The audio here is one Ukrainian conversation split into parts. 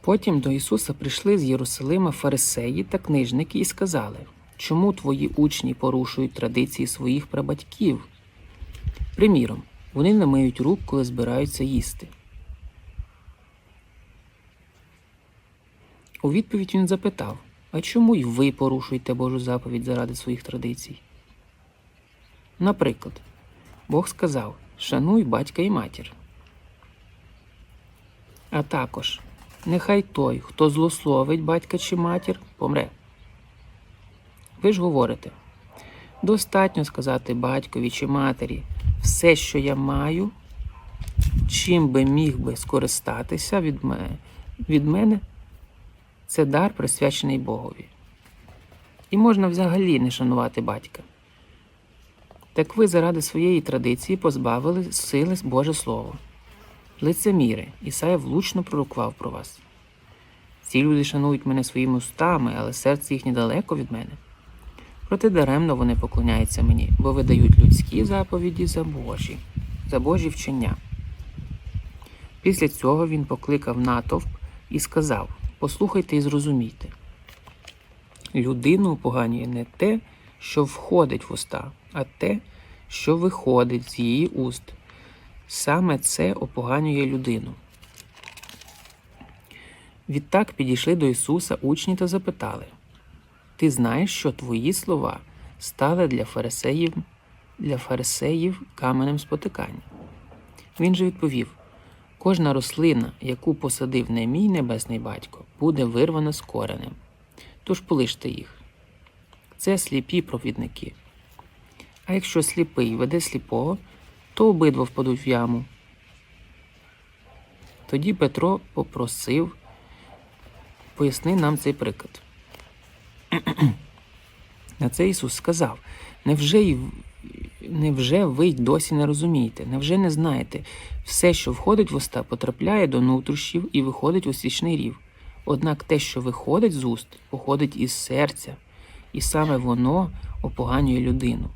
Потім до Ісуса прийшли з Єрусалима фарисеї та книжники і сказали, чому твої учні порушують традиції своїх прабатьків? Приміром, вони не миють рук, коли збираються їсти. У відповідь він запитав, а чому й ви порушуєте Божу заповідь заради своїх традицій? Наприклад, Бог сказав: Шануй батька і матір. А також нехай той, хто злословить батька чи матір, помре. Ви ж говорите, достатньо сказати батькові чи матері все, що я маю, чим би міг би скористатися від мене, від мене це дар присвячений Богові. І можна взагалі не шанувати батька. Так ви заради своєї традиції позбавили сили Боже Слово. Лицеміри, Ісая влучно пророкував про вас. Ці люди шанують мене своїми устами, але серце їхнє далеко від мене. Проте даремно вони поклоняються мені, бо видають людські заповіді за Божі, за Божі вчення. Після цього він покликав натовп і сказав: Послухайте і зрозумійте. Людину поганює не те, що входить в уста, а те, що виходить з її уст. Саме це опоганює людину. Відтак підійшли до Ісуса учні та запитали: Ти знаєш, що твої слова стали для фарисеїв, для фарисеїв каменем спотикання? Він же відповів: Кожна рослина, яку посадив не мій небесний батько, буде вирвана з коренем. Тож полиште їх. Це сліпі провідники. А якщо сліпий веде сліпого, то обидва впадуть в яму. Тоді Петро попросив, поясни нам цей приклад. На це Ісус сказав: невже, невже ви й досі не розумієте, невже не знаєте, все, що входить в уста, потрапляє до нутрощів і виходить у свічний рів. Однак те, що виходить з уст, походить із серця, і саме воно опоганює людину.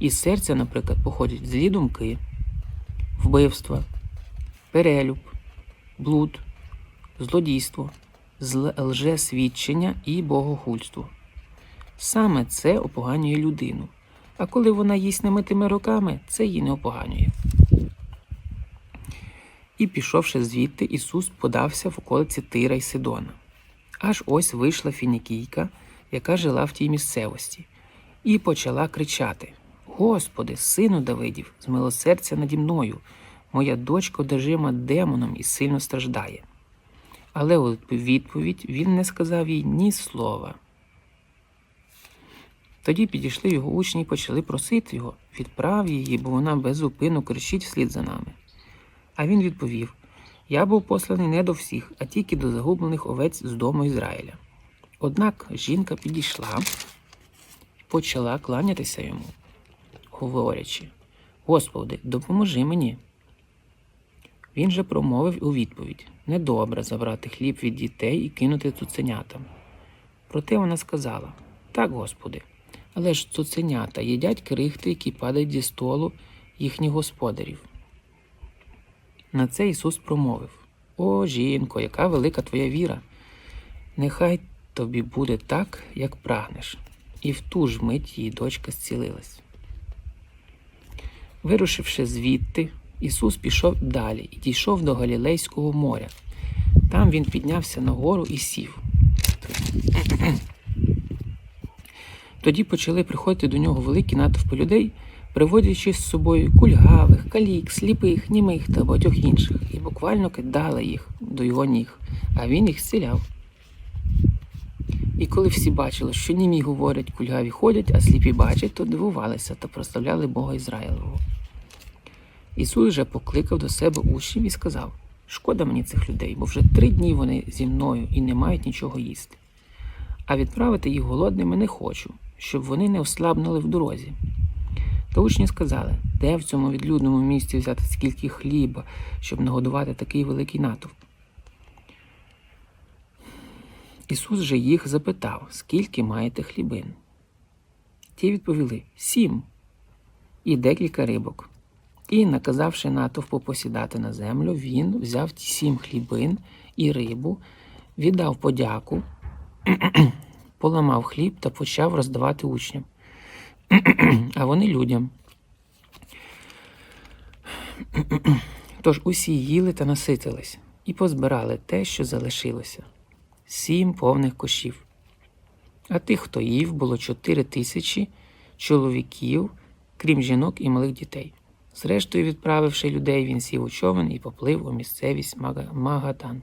Із серця, наприклад, походять злі думки, вбивства, перелюб, блуд, злодійство, лжесвідчення і богохульство. Саме це опоганює людину. А коли вона їсть немитими руками, це її не опоганює. І, пішовши звідти, Ісус подався в околиці Тира й Сидона. Аж ось вийшла фінікійка, яка жила в тій місцевості, і почала кричати: Господи, сину Давидів, змилосердя наді мною, моя дочка одержима демоном і сильно страждає. Але у відповідь він не сказав їй ні слова. Тоді підійшли його учні і почали просити його, відправ її, бо вона безупину кричить вслід за нами. А він відповів: Я був посланий не до всіх, а тільки до загублених овець з дому Ізраїля. Однак жінка підійшла і почала кланятися йому, говорячи: Господи, допоможи мені. Він же промовив у відповідь: Недобре забрати хліб від дітей і кинути цуценятам. Проте вона сказала: Так, Господи, але ж цуценята їдять крихти, які падають зі столу їхніх господарів. На це Ісус промовив: О, жінко, яка велика твоя віра! Нехай тобі буде так, як прагнеш. І в ту ж мить її дочка зцілилась. Вирушивши звідти, Ісус пішов далі і дійшов до Галілейського моря. Там він піднявся на гору і сів. Тоді почали приходити до нього великі натовпи людей, приводячи з собою кульгавих, калік, сліпих, німих та багатьох інших, і буквально кидали їх до його ніг, а він їх зціляв. І коли всі бачили, що німі говорять, кульгаві ходять, а сліпі бачать, то дивувалися та прославляли Бога Ізраїлового. Ісус же покликав до себе учнів і сказав: Шкода мені цих людей, бо вже три дні вони зі мною і не мають нічого їсти. А відправити їх голодними не хочу, щоб вони не ослабнули в дорозі. Та учні сказали, де в цьому відлюдному місці взяти скільки хліба, щоб нагодувати такий великий натовп. Ісус же їх запитав, скільки маєте хлібин. Ті відповіли сім і декілька рибок. І, наказавши натовпу посідати на землю, він взяв ті сім хлібин і рибу, віддав подяку, поламав хліб та почав роздавати учням, а вони людям. Тож усі їли та наситились і позбирали те, що залишилося сім повних кошів. А тих, хто їв, було чотири тисячі чоловіків, крім жінок і малих дітей. Зрештою, відправивши людей, він сів у човен і поплив у місцевість Магадан.